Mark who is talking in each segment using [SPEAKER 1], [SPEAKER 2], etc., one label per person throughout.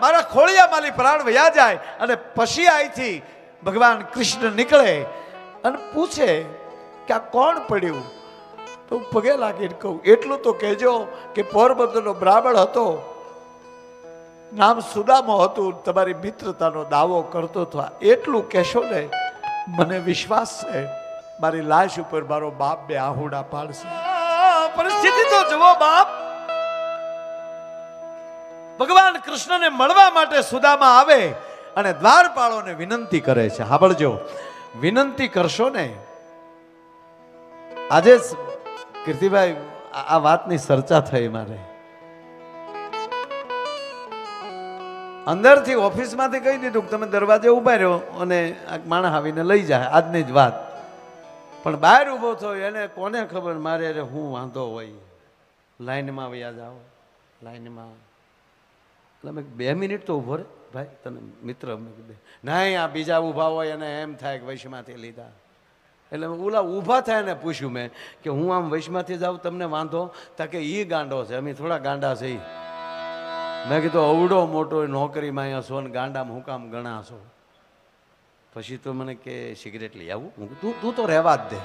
[SPEAKER 1] મારા ખોળિયા પ્રાણ વયા જાય અને પછી અહીંથી ભગવાન કૃષ્ણ નીકળે અને પૂછે કે આ કોણ પડ્યું? તો હું પગે લાગીને કહું, એટલું તો કહેજો કે પોરબંદરનો બ્રાહ્મણ હતો. નામ સુદામો હતું, તમારી મિત્રતાનો દાવો કરતો હતો. એટલું કહેશો ને, મને વિશ્વાસ છે, મારી લાશ ઉપર મારો બાપ બે આહુડા પાડશે. પરિસ્થિતિ તો જુઓ બાપ ભગવાન કૃષ્ણને મળવા માટે સુદામા આવે અને દ્વારપાળોને વિનંતી કરે છે. સાંભળજો વિનંતી કરશો ને. આજે કીર્તિભાઈ, આ વાતની ચર્ચા થઈ મારે. અંદરથી ઓફિસમાંથી કહી દીધું કે તમે દરવાજે ઊભા રહ્યો અને માણસ આવીને લઈ જાય. આજની જ વાત. પણ બહાર ઊભો થયો એને કોને ખબર? મારે અરે હું વાંધો હોય. લાઈનમાં વયા આવો. લાઈનમાં. એટલે મેં બે મિનિટ તો ઊભો રે ભાઈ, તને મિત્ર નહીં આ બીજા ઊભા હોય અને એમ થાય કે વૈશમાંથી લીધા. એટલે ઓલા ઊભા થાય ને પૂછ્યું મેં કે હું આમ વૈશમાંથી જાઉં, તમને વાંધો? તા કે એ ગાંડો છે, અમે થોડા ગાંડા છે. મેં કીધું, અવડો મોટો નોકરીમાં અહીંયા છો ને ગાંડામાં હું કામ ગણાશો પછી તો મને કે, સિગરેટ લઈ આવું. તું તું તો રહેવા જ દે.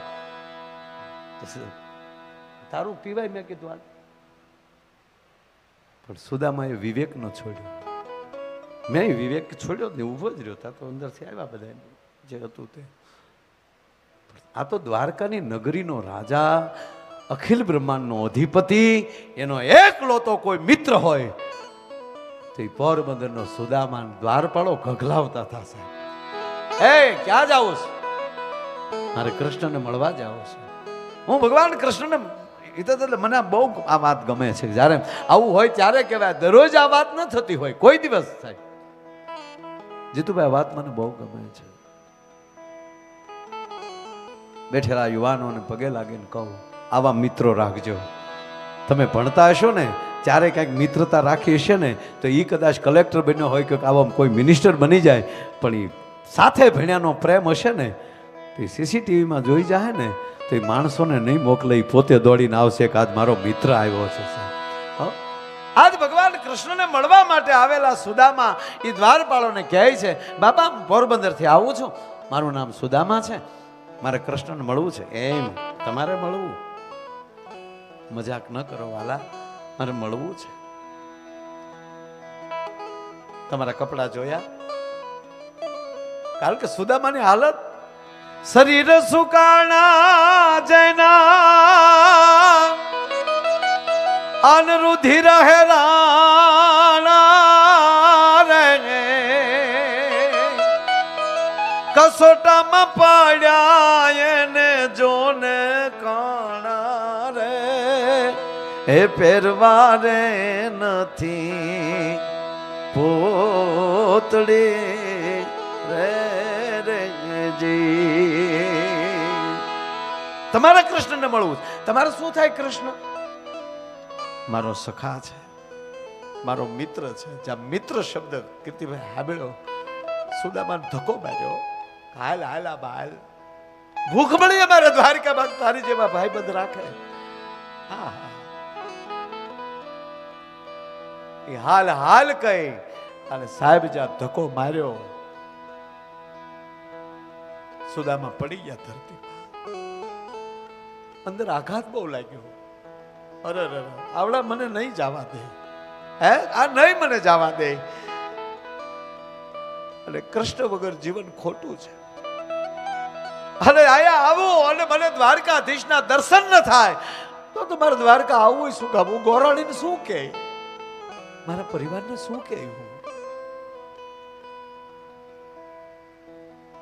[SPEAKER 1] તારું પીવાય મેં કીધું આ પણ સુદામાએ વિવેક ન છોડ્યો. મેં વિવેક છોડ્યો જ નહીં ઊભો જ રહ્યો. તા તો અંદરથી આવ્યા બધા જે હતું તે. આ તો દ્વારકાની નગરીનો રાજા, અખિલ બ્રહ્માંડનો અધિપતિ, એનો એકલો તો કોઈ મિત્ર હોય. તો એ પોરબંદરનો સુદામાન દ્વારપાળો ગગલાવતા થશે એ, ક્યાં જાવું છું? મારે કૃષ્ણને મળવા જાવું છું. હું ભગવાન કૃષ્ણને એ તો એટલે મને બહુ આ વાત ગમે છે. જ્યારે આવું હોય ત્યારે કહેવાય, દરરોજ આ વાત ન થતી હોય, કોઈ દિવસ થાય જીતુભાઈ વાત મને બહુ ગમે છે. બેઠેલા યુવાનોને પગે લાગીને કહું, આવા મિત્રો રાખજો. તમે ભણતા હશો ને, ત્યારે કંઈક મિત્રતા રાખી હશે ને, તો એ કદાચ કલેક્ટર બન્યો હોય કે આવા કોઈ મિનિસ્ટર બની જાય, પણ એ સાથે ભણ્યાનો પ્રેમ હશે ને, તો એ સીસીટીવીમાં જોઈ જાય ને તો એ માણસોને નહીં મોકલે, એ પોતે દોડીને આવશે કે આજ મારો મિત્ર આવ્યો છે આજ ભગવાન કૃષ્ણને મળવા માટે આવેલા સુદામા એ દ્વારપાળોને કહે છે, બાપા પોરબંદરથી આવું છું. મારું નામ સુદામા છે. મારે કૃષ્ણને મળવું છે. એમ. તમારે મળવું. મજાક ન કરો, વાલા. મારે મળવું છે. તમારા કપડાં જોયા? કારણ કે સુદામાની હાલત શરીર સુકાણા જૈના. અનરુધિર હેરાણા રે. કસોટામાં પાડ્યા એને જોને કાણા રે. એ પહેરવારે નથી પોતડી રે રે. જી. તમારા કૃષ્ણને મળવું. તમારે શું થાય કૃષ્ણ? મારો સખા છે. મારો મિત્ર છે. જ્યાં મિત્ર શબ્દ કીર્તિભાઈ હાબેળો સુદામાન ધક્કો માર્યો. હાલ હાલ, આ બાલ. ભૂખ મળી અમારે દ્વારિકામાં. તારી જેવા ભાઈબંધ રાખે. હા એ હાલ હાલ કઈ અને સાહેબ જ્યાં ધક્કો માર્યો સુદામાં પડી ગયા ધરતી અંદર આઘાત બહુ લાગ્યો. અરે અરે આવડા મને નહીં જવા દે. હે? આ નહીં મને જવા દે. અને કૃષ્ણ વગર જીવન ખોટું છે. અને આયા આવો અને મને દ્વારકાધીશના દર્શન ન થાય. તો તમારે દ્વારકા આવવું શું કામ? હું ગોરાણીને શું કહે? મારા પરિવારને શું કહે હું?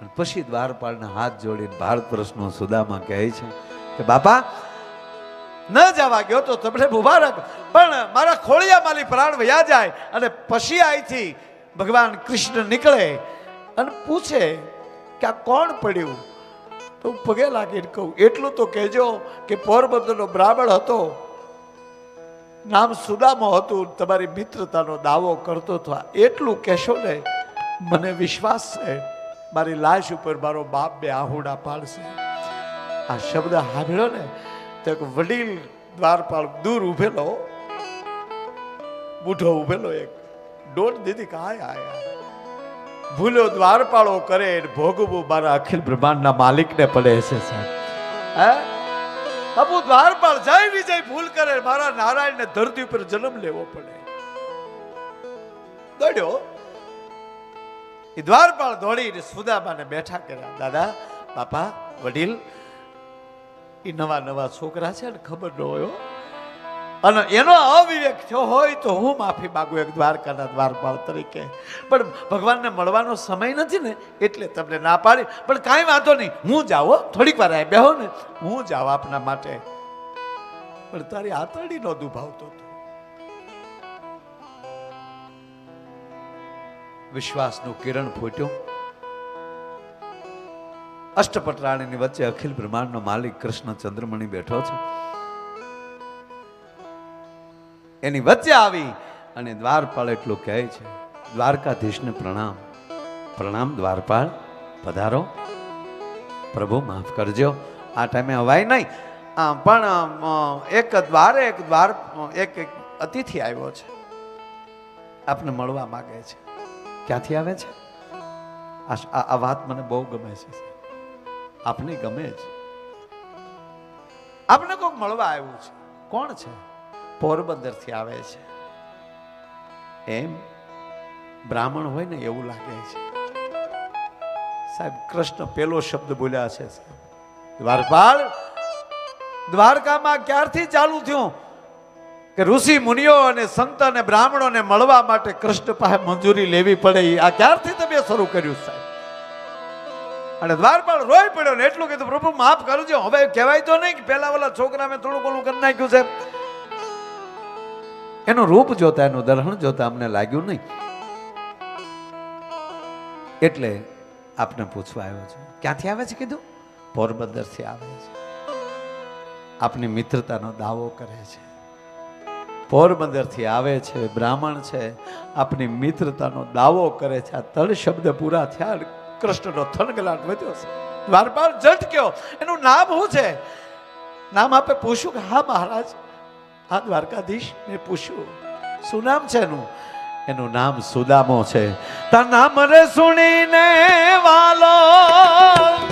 [SPEAKER 1] પછી દ્વારપાળના હાથ જોડીને ભારત વર્ષનો સુદામા કહે છે કે, બાપા, ન જવા ગયો તો તમને મુબારક. પણ મારા ખોળિયા માલી પ્રાણ વયા જાય અને પછી અહીંથી ભગવાન કૃષ્ણ નીકળે અને પૂછે કે આ કોણ પડ્યું? તો હું પગે લાગીને કહું, એટલું તો કહેજો કે પોરબંદરનો બ્રાહ્મણ હતો. નામ સુદામો હતું, તમારી મિત્રતાનો દાવો કરતો હતો. એટલું કહેશો ને, મને વિશ્વાસ છે મારી લાશ ઉપર મારો બાપ બે આહુડા પાડશે. આ શબ્દ સાંભળ્યો ને તો એક વડીલ દ્વારપાળ દૂર ઉભેલો. બુઢો ઉભેલો એક. દોઢ દીધી કાય આયા ભૂલો દ્વારપાળો કરે ભોગવું મારા અખિલ બ્રહ્માંડના માલિકને પડે છે સાહેબ. હે? અબુ દ્વારપાળ જય વિજય ભૂલ કરે મારા નારાયણને ધરતી ઉપર જન્મ લેવો પડે. દોડ્યો. એ દ્વારપાળ દોડીને સુદામાને બેઠા કર્યા. દાદા, બાપા, વડીલ એ નવા નવા છોકરા છે ને ખબર ન હોય અને એનો અવિવેક થયો હોય તો હું માફી માગું એક દ્વારકાના દ્વારપાળ તરીકે. પણ ભગવાનને મળવાનો સમય નથી ને એટલે તમને ના પાડી. પણ કાંઈ વાંધો નહીં, હું જાઉં થોડીક વાર બેહો ને. હું જાઉં આપના માટે. પણ તારી આતરડી નો દુભાવતો હતો. વિશ્વાસનું કિરણ ફૂટ્યું. અષ્ટપટરાણીની વચ્ચે અખિલ બ્રહ્માંડનો માલિક કૃષ્ણ ચંદ્રમણી બેઠો છે. એની વચ્ચે આવી અને દ્વારપાળ એટલું કહે છે, દ્વારકાધીશને પ્રણામ. પ્રણામ દ્વારપાળ, પધારો. પ્રભુ, માફ કરજો. આ ટાઈમે હવાય નહીં. આમ પણ એક દ્વારે એક દ્વાર એક અતિથિ આવ્યો છે. આપને મળવા માંગે છે. ક્યાંથી આવે છે? આ વાત મને બહુ ગમે છે આપને ગમે છે આપને કોઈક મળવા આવ્યું છે. કોણ છે? પોરબંદરથી આવે છે. એમ બ્રાહ્મણ હોય ને એવું લાગે છે. સાહેબ, કૃષ્ણ પેલો શબ્દ બોલ્યા છે, સાહેબ. દ્વારપાળ? દ્વારકામાં ક્યારથી ચાલુ થયું? કે ઋષિ મુનિઓ અને સંત અને બ્રાહ્મણોને મળવા માટે કૃષ્ણ પાસે મંજૂરી લેવી પડે આ ક્યારથી તમે શરૂ કર્યું સાહેબ? અને દ્વારપાળ રોઈ પડ્યો ને એટલું કીધું, પ્રભુ, માફ કરજો. હવે કહેવાય તો નહીં કે પેલા વાલા છોકરા મેં થોડું ઘણું કરી નાખ્યું છે. એનું રૂપ જોતા, એનું દર્શન જોતા અમને લાગ્યું નહીં. એટલે આપને પૂછવા આવ્યો છે, ક્યાંથી આવે છે કીધું? પોરબંદરથી આવે છે. આપની મિત્રતાનો દાવો કરે છે. પોરબંદરથી આવે છે, બ્રાહ્મણ છે, આપની મિત્રતાનો દાવો કરે છે. આ તળ શબ્દ પૂરા થયા કૃષ્ણનો થનગલાટ વધ્યો છે. દ્વારપાલ ઝટક્યો એનું નામ શું છે? નામ આપે પૂછ્યું કે, હા, મહારાજ, હા, દ્વારકાધીશ, મેં પૂછ્યું. શું નામ છે એનું? એનું નામ સુદામો છે. તા નામ રે સુણીને વાલો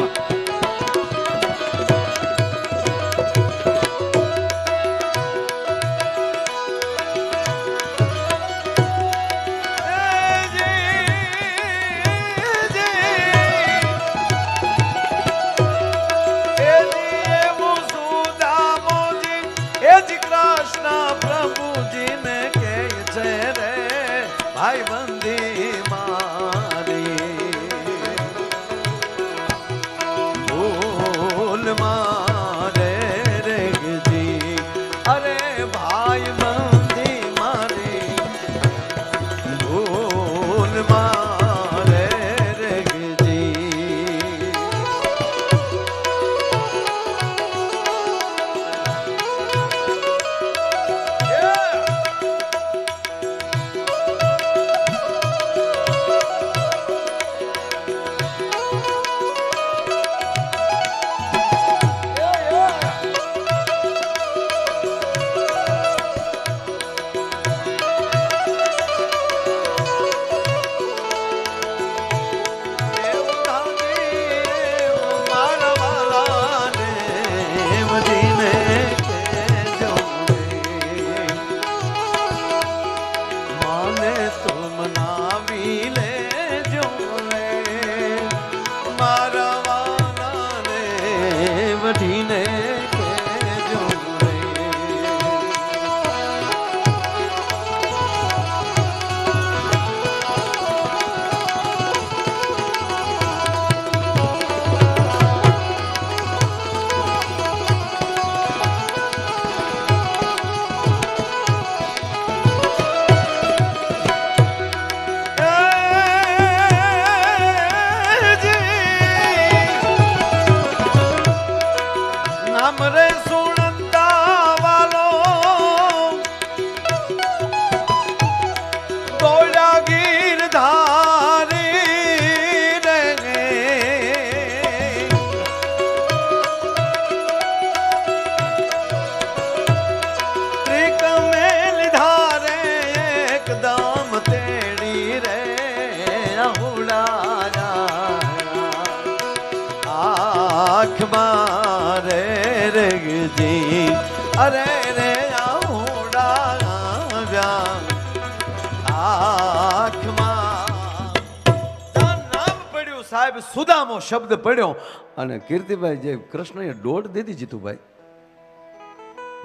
[SPEAKER 1] શબ્દ પડ્યો અને કીર્તિભાઈ જે કૃષ્ણએ દોઢ દીધી જીતુભાઈ.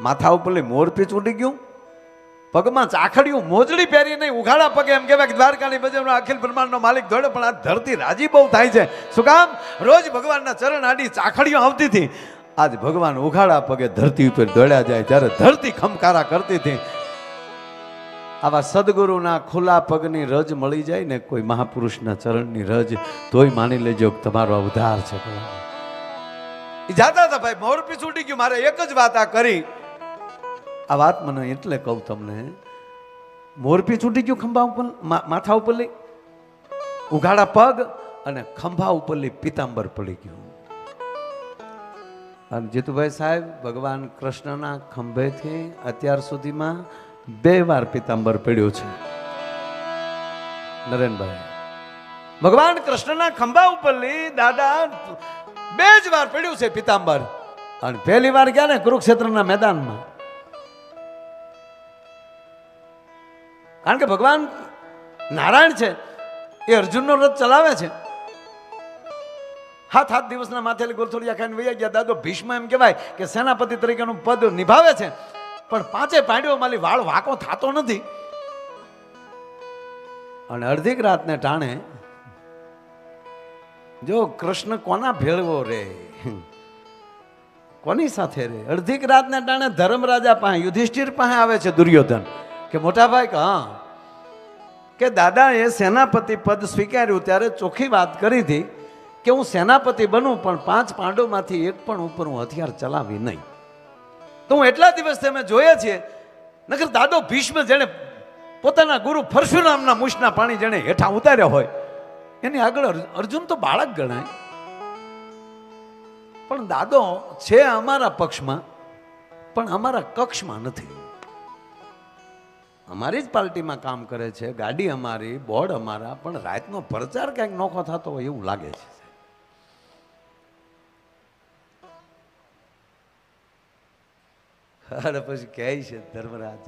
[SPEAKER 1] માથા ઉપર મોરપીચ ઉડી ગયું. પગમાં ચાખડ્યું, મોજડી પહેરી નહીં, ઉઘાડા પગે એમ કહેવાય કે દ્વારકાની બજારમાં અખિલ બ્રહ્માંડનો માલિક દોડે પણ આ ધરતી રાજી બહુ થાય છે. શું કામ? રોજ ભગવાનના ચરણ આડી ચાખડીઓ આવતી હતી. આજ ભગવાન ઉઘાડા પગે ધરતી ઉપર દોડ્યા જાય, ત્યારે ધરતી ખમકારા કરતી હતી. આવા સદગુરુના ખુલ્લા પગની રજ મળી જાય ને કોઈ મહાપુરુષના ચરણની રજ, તોય માની લેજો કે તમારો ઉધાર છે એ જાતા હતા ભાઈ મોરપી છૂટી ગયું, મારે એક જ વાત આ કરી. આ વાત મને એટલે કહું તમને મોરપી છૂટી ગયું ખંભા ઉપર માથા ઉપર લઈ. ઉઘાડા પગ અને ખંભા ઉપર લઈ પિતાંબર પડી ગયું. અને જીતુભાઈ સાહેબ, ભગવાન કૃષ્ણના ખંભેથી અત્યાર સુધીમાં બે વાર પિતાંબર પડ્યું છે. નરેનભાઈ, ભગવાન કૃષ્ણના ખંભા ઉપર લઈ દાદા બે જ વાર પીડ્યું છે પિતાંબર. અને પહેલી વાર ગયા ને કુરુક્ષેત્રના મેદાનમાં. કારણ કે ભગવાન નારાયણ છે, એ અર્જુનનો રથ ચલાવે છે. હાથ હાથ દિવસના માથેલી ગોલથોડિયા ખાઈને વૈયા ગયા. દાદો ભીષ્મ એમ કહેવાય કે સેનાપતિ તરીકેનું પદ નિભાવે છે. પણ પાંચે પાંડવો માલી વાળ વાંકો થતો નથી. અને અડધીક રાતને ટાણે જો કૃષ્ણ કોના ભેળવો રે? કોની સાથે રે? અડધીક રાતને ટાણે ધર્મરાજા પાસે, યુધિષ્ઠિર પાસે આવે છે દુર્યોધન કે મોટા ભાઈ કે, હા. કે દાદાએ સેનાપતિ પદ સ્વીકાર્યું ત્યારે ચોખ્ખી વાત કરી હતી કે હું સેનાપતિ બનું પણ પાંચ પાંડવમાંથી એક પણ ઉપર હું હથિયાર ચલાવી નહીં. તો હું એટલા દિવસથી અમે જોઈએ છીએ. નકર દાદો ભીષ્મ જેણે પોતાના ગુરુ પરશુરામના મુશના પાણી જેણે હેઠા ઉતાર્યા હોય, એની આગળ અર્જુન તો બાળક ગણાય. પણ દાદો છે અમારા પક્ષમાં, પણ અમારા કક્ષમાં નથી. અમારી જ પાર્ટીમાં કામ કરે છે, ગાડી અમારી, બોર્ડ અમારા, પણ રાતનો પ્રચાર ક્યાંક નોખો થતો હોય એવું લાગે છે. અરે પછી કહે છે ધર્મરાજ,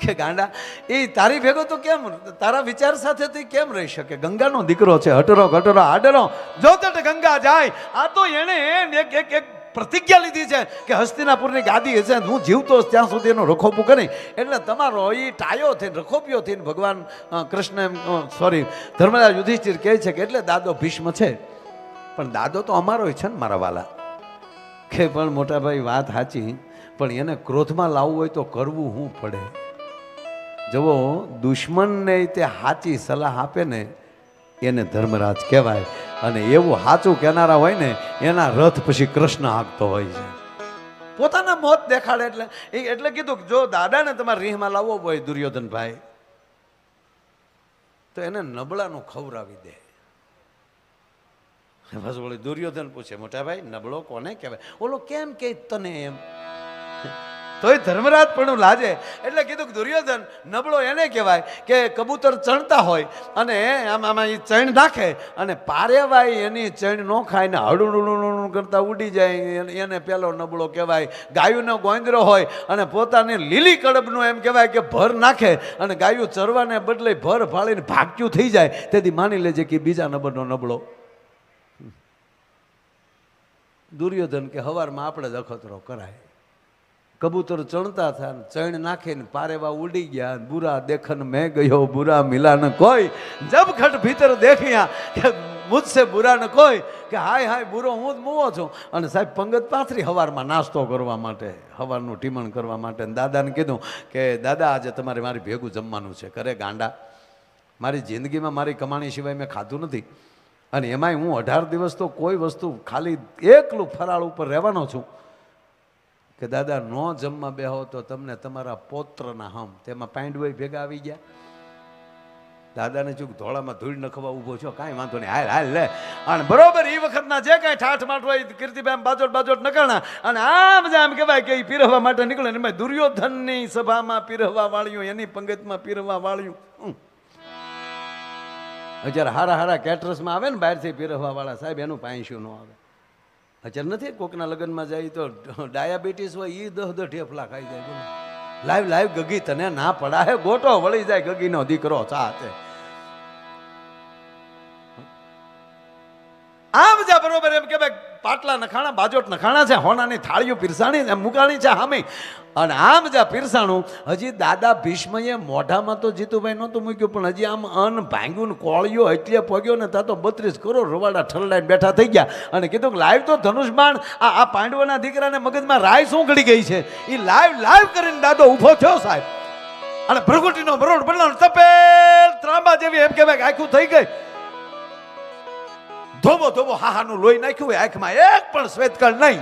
[SPEAKER 1] કે ગાંડા, એ તારી ભેગો તો કેમ તારા વિચાર સાથે તે કેમ રહી શકે? ગંગાનો દીકરો છે, હટરો ઘટરો આડરો. જો તટ ગંગા જાય, આ તો એણે એક એક એક પ્રતિજ્ઞા લીધી છે કે હસ્તિનાપુરની ગાદી હશે હું જીવતો ત્યાં સુધી એનું રખોપું કરી. એટલે તમારો એ ટાયો થઈને, રખોપિયો થઈને ભગવાન કૃષ્ણ એમ સોરી ધર્મરાજ યુધિષ્ઠિર કહે છે કે એટલે દાદો ભીષ્મ છે. પણ દાદો તો અમારો છે ને મારા વાલા. કે પણ મોટાભાઈ વાત સાચી. પણ એને ક્રોધમાં લાવવું હોય તો કરવું શું પડે. જવો દુશ્મનને તે સાચી સલાહ આપે ને, એને ધર્મરાજ કહેવાય. અને એવું સાચું કહેનારા હોય ને, એના રથ પછી કૃષ્ણ હાંકતો હોય છે. પોતાના મોત દેખાડે એટલે એટલે કીધું જો દાદાને તમારે રીહમાં લાવવો હોય દુર્યોધનભાઈ, તો એને નબળાનું ખવડાવી દે. બસ ઓલી દુર્યોધન પૂછે મોટા ભાઈ નબળો કોને કહેવાય? ઓલો કેમ કે તને એમ? તોય ધર્મરાજ પણ લાજે. એટલે કીધું કે દુર્યોધન, નબળો એને કહેવાય કે કબૂતર ચણતા હોય અને આમ આમાં એ ચણ નાખે અને પારેવાય એની ચણ ન ખાય ને હળું કરતા ઉડી જાય એને પેલો નબળો કહેવાય ગાયુંનો ગોંદરો હોય અને પોતાની લીલી કડબનું એમ કહેવાય કે ભર નાખે અને ગાયું ચરવાને બદલે ભર ફાળીને ભાગ્યું થઈ જાય તેથી માની લેજે કે બીજા નંબરનો નબળો દુર્યોધન કે હવારમાં આપણે જ અખતરો કરાય કબૂતર ચણતા થયા ચણ નાખીને પારેવા ઉડી ગયા બુરા દેખન મેં ગયો, બુરા મિલા ન કોઈ. જબ ખટ ભીતર દેખ્યા કે મુજસે બુરા ન કોઈ કે હાય હાય બુરો, હું જ મૂવો છું. અને સાહેબ પંગત પાથરી હવારમાં નાસ્તો કરવા માટે, હવારનું ટીમણ કરવા માટે. દાદાને કીધું કે દાદા, આજે તમારે મારી ભેગું જમવાનું છે. કરે ગાંડા. મારી જિંદગીમાં મારી કમાણી સિવાય મેં ખાધું નથી. અને એમાંય હું અઢાર દિવસ તો કોઈ વસ્તુ ખાલી એકલું ફરાળ ઉપર રહેવાનો છું. કે દાદા, ન જમવા બેહો તો તમને તમારા પૌત્રના હમ, તેમાં પાંડવોય ભેગા આવી ગયા. દાદાને ચૂક ધોળામાં ધૂળ નખવા ઊભો છો, કાંઈ વાંધો નહીં, હાલ હાલ, લે. અને બરોબર એ વખતના જે કાંઈ ઠાઠ માઠ હોય કીર્તિભાઈ બાજોટ બાજોટ નકળના અને આમ જ આમ કહેવાય કે એ પીરહવા માટે નીકળે ને એમાં દુર્યોધનની સભામાં પીરહવા વાળ્યું એની પંગતમાં પીરહવા વાળ્યું. જ્યારે હારા હારા કેટરસમાં આવે ને બહારથી પીરહવા વાળા, સાહેબ, એનું પાંચ્યું ન આવે. અત્યારે નથી કોકના લગ્નમાં જાય તો ડાયાબિટીસ હોય એ દહ દહ ઢેફલા ખાઈ જાય, બોલો. લાઈવ લાઈવ ગગી તને ના પડાય ગોટો વળી જાય ગગીનો દીકરો સાથે. આમ જા બરોબર એમ કે ભાઈ પાટલા નખાણા, બાજોટ નખાણા છે, હોનાની થાળીઓ પીરસાણી મુકાણી છે હામે. અને આમ જા પીરસાણું હજી દાદા ભીષ્મએ મોઢામાં તો જીતુભાઈ નહોતું મૂક્યું, પણ હજી આમ અન્ન ભાંગ્યું ને કોળિયો એટલે પગ્યો ને ત્યાં તો બત્રીસ કરોડ રવાડા ઠરડાઈને બેઠા થઈ ગયા. અને કીધું કે લાઈવ તો ધનુષબાણ આ આ પાંડવના દીકરાને મગજમાં રાય શું ઘડી ગઈ છે? એ લાઈવ લાઈવ કરીને દાદો ઊભો થયો સાહેબ. અને ભ્રગુટીનો બરોડ બદલાવ તપેલ ત્રાંબા જેવી એમ કહેવાય કે આખું થઈ ગઈ. ધોબો ધોબો હાહાનું લોહી નાખ્યું હોય, આંખમાં એક પણ શ્વેતકળ નહીં.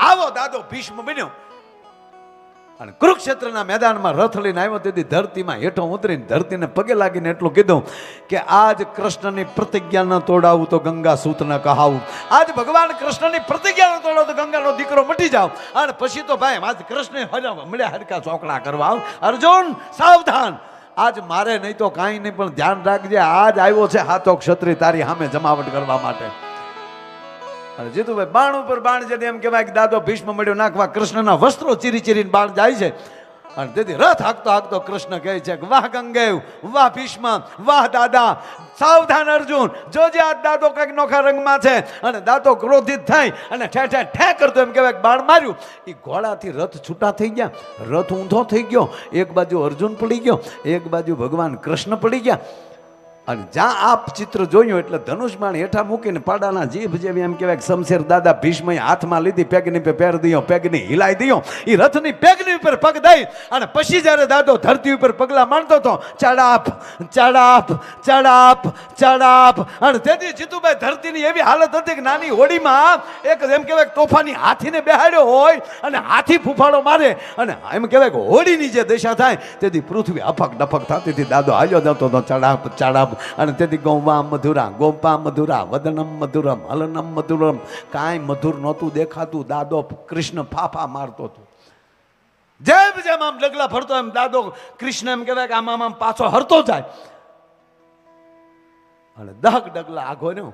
[SPEAKER 1] આવો દાદો ભીષ્મ બન્યો. અને કુરુક્ષેત્રના મેદાનમાં રથ લઈને આવ્યો, તેથી ધરતીમાં હેઠો ઉતરીને ધરતીને પગે લાગીને એટલું કીધું કે આજ કૃષ્ણની પ્રતિજ્ઞા ન તોડાવું તો ગંગા સૂત કહાવું. આજ ભગવાન કૃષ્ણની પ્રતિજ્ઞા ન તોડાવું તો ગંગાનો દીકરો મટી જાવ. અને પછી તો ભાઈ આજ કૃષ્ણ મળ્યા હરકા ચોકડા કરવા આવ. અર્જુન, સાવધાન. આજ મારે નહીં તો કાંઈ નહીં, પણ ધ્યાન રાખજે, આજ આવ્યો છે હાથો ક્ષત્રિય, તારી સામે જમાવટ કરવા માટે. અને જીતુભાઈ, બાણ ઉપર બાણ જેને એમ કહેવાય કે દાદો ભીષ્મ મળ્યો, નાખવા કૃષ્ણના વસ્ત્રો ચીરી ચીરીને બાણ જાય છે. અને તેથી રથ હાંકતો હાંકતો કૃષ્ણ કહે છે કે, વાહ ગંગેવ, વાહ ભીષ્મ, વાહ દાદા, સાવધાન અર્જુન, જોજે આ દાદો કંઈક નોખા રંગમાં છે. અને દાદો ક્રોધિત થઈ અને ઠે ઠે ઠે કરતો એમ કહેવાય બાળ માર્યું. એ ઘોડાથી રથ છૂટા થઈ ગયા. રથ ઊંધો થઈ ગયો. એક બાજુ અર્જુન પડી ગયો. એક બાજુ ભગવાન કૃષ્ણ પડી ગયા. અને જ્યાં આપ ચિત્ર જોયું એટલે ધનુષમાણ હેઠા મૂકીને પાડાના જીભ જેવી એમ કહેવાય શમશેર દાદા ભીષ્મએ હાથમાં લીધી, પેગની પે પેર દયો, પેગની હિલાઈ દયો. એ રથની પેગની ઉપર પગ દઈ અને પછી જ્યારે દાદો ધરતી ઉપર પગલા માંડતો હતો ચડાપ ચડાપ ચડાપ ચડાપ અને તેથી જીતુભાઈ ધરતીની એવી હાલત હતી કે નાની હોડીમાં એક એમ કહેવાય તોફાની હાથીને બેહાડ્યો હોય અને હાથી ફૂફાડો મારે અને એમ કહેવાય કે હોડીની જે દશા થાય, તેથી પૃથ્વી અફક ડફક થતી હતી. દાદો હાલ્યો જતો હતો ચડાપ ચડાપ અને તેથી ગૌવા મધુરા ગોપા મધુરા વદનમ મધુરમ હલનમ મધુરમ કાંઈ મધુર નહોતું દેખાતું. દાદો કૃષ્ણ ફાફા મારતો હતો. જેમ જેમ આમ ડગલા ફરતો, એમ દાદો કૃષ્ણ એમ કહેવાય કે આમ આમ પાછો હરતો જાય. અને દહક ડગલા આગો ન્યો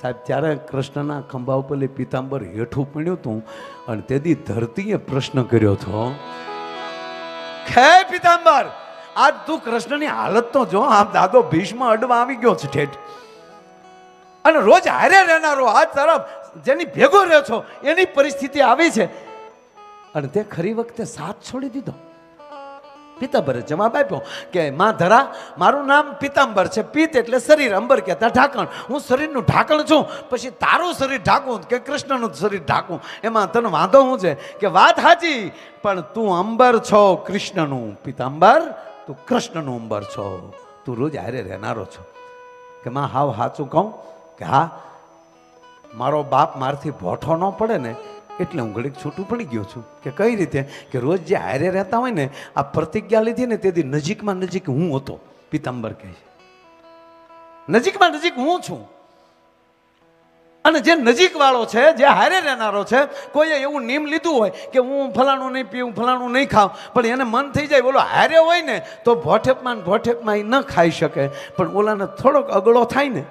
[SPEAKER 1] સાહેબ, ત્યારે કૃષ્ણના ખંભા ઉપર પીતાંબર હેઠું પડ્યું હતું. અને તેથી ધરતીએ પ્રશ્ન કર્યો હતો. હે પીતાંબર આજ તું કૃષ્ણની હાલત તો જો, આમ દાદો ભીષ્મ અડવા આવી ગયો છે ઠેઠ. અને રોજ હારે રહેનારો આજ તરફ જેની ભેગો રહ્યો છો, એની પરિસ્થિતિ આવી છે. અને તે ખરી વખતે સાથ છોડી દીધો. પિતાંબરે જવાબ આપ્યો કે, માં ધરા, મારું નામ પિતાંબર છે. પિત્ત એટલે શરીર. અંબર કહેતા, ઢાંકણ. હું શરીરનું ઢાંકણ છું, પછી તારું શરીર ઢાંકું કે કૃષ્ણનું શરીર ઢાંકું એમાં તને વાંધો શું છે? કે વાત સાચી, પણ તું અંબર છો કૃષ્ણનું પિતાંબર. તું કૃષ્ણનો અંબર છો. તું રોજ હારે રહેનારો છો. કે માં, હાવ સાચું કહું કે હા, મારો બાપ મારથી ભોઠો ન પડે ને, એટલે હું ઘડીક છૂટું પડી ગયો છું. કે કઈ રીતે? કે રોજ જે હારે રહેતા હોય ને, આ પ્રતિજ્ઞા લીધી ને, તેથી નજીકમાં નજીક હું હતો. પીતાંબર કહે છે. નજીકમાં નજીક હું છું. અને જે નજીકવાળો છે, જે હારે રહેનારો છે, કોઈએ એવું નિયમ લીધું હોય કે હું ફલાણું નહીં પીવું, ફલાણું નહીં ખાઉં, પણ એને મન થઈ જાય, બોલો, હારે હોય ને, તો ભોઠેપમાં ભોઠેપમાં એ ન ખાઈ શકે. પણ ઓલાને થોડોક અગળો થાય ને.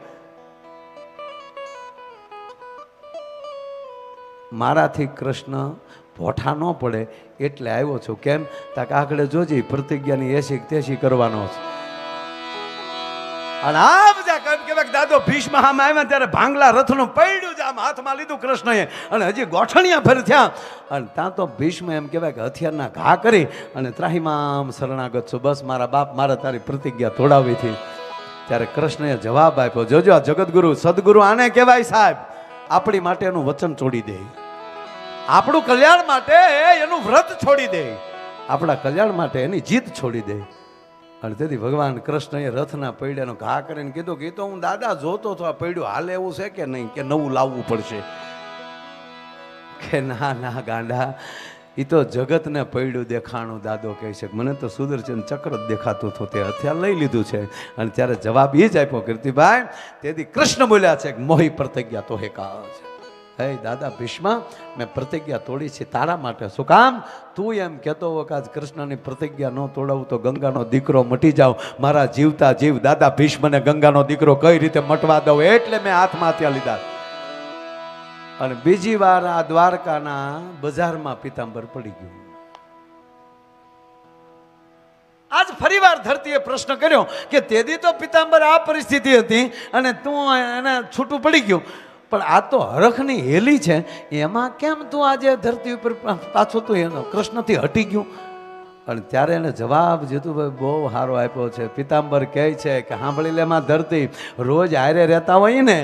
[SPEAKER 1] મારાથી કૃષ્ણ ભોઠા ન પડે એટલે આવ્યો છું. કેમ? તાકે આગળ જોજે, પ્રતિજ્ઞાની એસી તેસી કરવાનો છે. અને આ બધા કેમ કહેવાય દાદો ભીષ્મ આમ આવ્યા ત્યારે ભાંગલા રથનું પડ્યું જ આમ હાથમાં લીધું કૃષ્ણએ અને હજી ગોઠણિયા ફેર થયા. અને ત્યાં તો ભીષ્મ એમ કહેવાય કે હથિયારના ઘા કરી અને ત્રાહીમામ શરણાગત છું. બસ મારા બાપ, મારા તારી પ્રતિજ્ઞા તોડાવી હતી. ત્યારે કૃષ્ણએ જવાબ આપ્યો, જોજો આ જગતગુરુ સદગુરુ આને કહેવાય સાહેબ? આપણી માટે એનું વચન છોડી દે. આપણું કલ્યાણ માટે એનું વ્રત છોડી દે. આપણા કલ્યાણ માટે એની જીત છોડી દે. અને તેથી ભગવાન કૃષ્ણએ રથના પૈડાનો ઘા કરીને કીધું કે એ તો હું દાદા જોતો તો આ પૈડું, હાલે એવું છે કે નહીં? કે નવું લાવવું પડશે? કે ના ના, ગાંડા એ તો જગતને પૈડું દેખાણું દાદો કહે છે. મને તો સુદર્શન ચક્ર જ દેખાતું હતું તે હથિયાર લઈ લીધું છે. અને ત્યારે જવાબ એ જ આપ્યો, કીર્તિભાઈ, તેથી કૃષ્ણ બોલ્યા છે કે મોહી પ્રતિજ્ઞા તો હે કા છે. હે દાદા ભીષ્મા, મેં પ્રતિજ્ઞા તોડી છે તારા માટે. શું કામ? તું એમ કહેતો હો કે આજ કૃષ્ણની પ્રતિજ્ઞા ન તોડાવું તો ગંગાનો દીકરો મટી જાવ. મારા જીવતા જીવ દાદા ભીષ્મને ગંગાનો દીકરો કઈ રીતે મટવા દઉં એટલે મેં હાથમાં ત્યાં લીધા. અને બીજી વાર આ દ્વારકાના બજારમાં પિતાંબર પડી ગયું. આજ ફરીવાર ધરતીએ પ્રશ્ન કર્યો કે તેદી તો પિતાંબર આ પરિસ્થિતિ હતી અને તું એને છૂટું પડી ગયું. પણ આ તો હરખની હેલી છે. એમાં કેમ તું આજે ધરતી ઉપર પાછો તું એનો કૃષ્ણથી હટી ગયું? અને ત્યારે એને જવાબ જીતુભાઈ બહુ સારો આપ્યો છે. પિતાંબર કહે છે કે સાંભળી લેમાં ધરતી, રોજ હારે રહેતા હોય ને,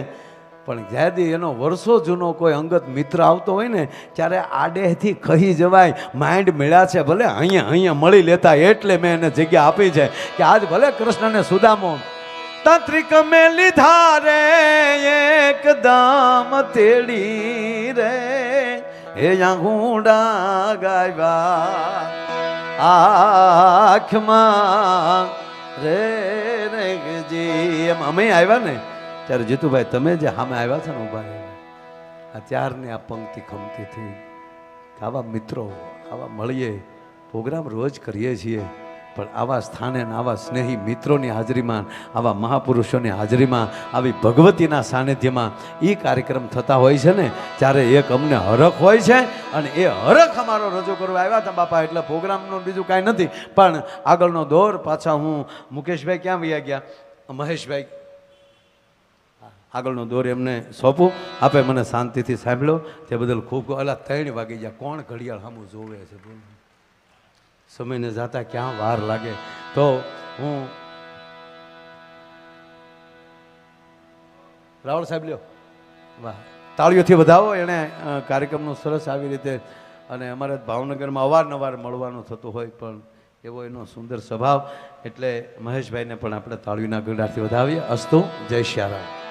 [SPEAKER 1] પણ જ્યાંથી એનો વર્ષો જૂનો કોઈ અંગત મિત્ર આવતો હોય ને, ત્યારે આડેથી કહી જવાય માઇન્ડ મેળ્યા છે ભલે અહીંયા અહીંયા મળી લેતા, એટલે મેં એને જગ્યા આપી છે, કે આજ ભલે કૃષ્ણને સુદામો તાંત્રિક મેં લીધા રે એકદમ તેડી રે. હે ગુંડા ગાયવા, આંખમાં રે રે જી એમ અમે આવ્યા ને, ત્યારે જીતુભાઈ, તમે જે સામે આવ્યા છો ને ઊભા આ ત્યારને આ પંક્તિ ખમતી થઈ આવા મિત્રો આવા મળીએ, પ્રોગ્રામ રોજ કરીએ છીએ. પણ આવા સ્થાને આવા સ્નેહી મિત્રોની હાજરીમાં, આવા મહાપુરુષોની હાજરીમાં, આવી ભગવતીના સાનિધ્યમાં એ કાર્યક્રમ થતા હોય છે ને, ત્યારે એક અમને હરખ હોય છે અને એ હરખ અમારો રજૂ કરવા આવ્યા હતા બાપા, એટલે પ્રોગ્રામનું બીજું કાંઈ નથી. પણ આગળનો દોર પાછા હું મુકેશભાઈ ક્યાં વૈયા ગયા? મહેશભાઈ. આગળનો દોર એમને સોંપું. આપે મને શાંતિથી સાંભળ્યો તે બદલ ખૂબ અલા ત્રણ વાગી ગયા. કોણ ઘડિયાળ સામું જોવે છે બોલો. સમયને જાતા ક્યાં વાર લાગે? તો હું રાવળ સાહેબ લ્યો. વાહ. તાળીઓથી વધાવો, એણે કાર્યક્રમનું સરસ આવી રીતે, અને અમારે ભાવનગરમાં અવારનવાર મળવાનું થતું હોય પણ એવો એનો સુંદર સ્વભાવ. એટલે મહેશભાઈને પણ આપણે તાળીના ગઢાથી વધાવીએ. અસ્તુ, જય શ્યારામ